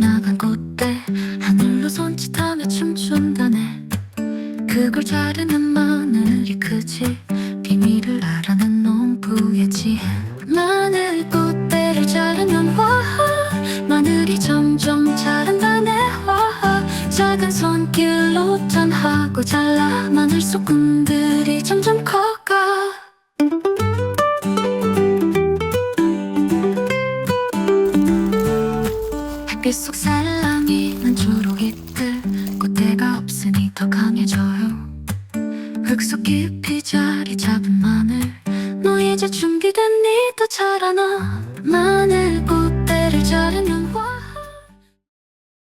나간 꽃대 하늘로 손짓하며 춤춘다네. 그걸 자르는 마늘이 크지? 비밀을 알아낸 농부의 지혜. 마늘 꽃대를 자르면 와 마늘이 점점 자란다네. 와 작은 손길로 전하고 잘라 마늘 소금들이 점점 커. 깊이 속살랑이 난 주로 잎들 꽃대가 없으니 더 강해져요. 흙 속 깊이 자리 잡은 마늘 너 이제 준비됐니? 또 자라나?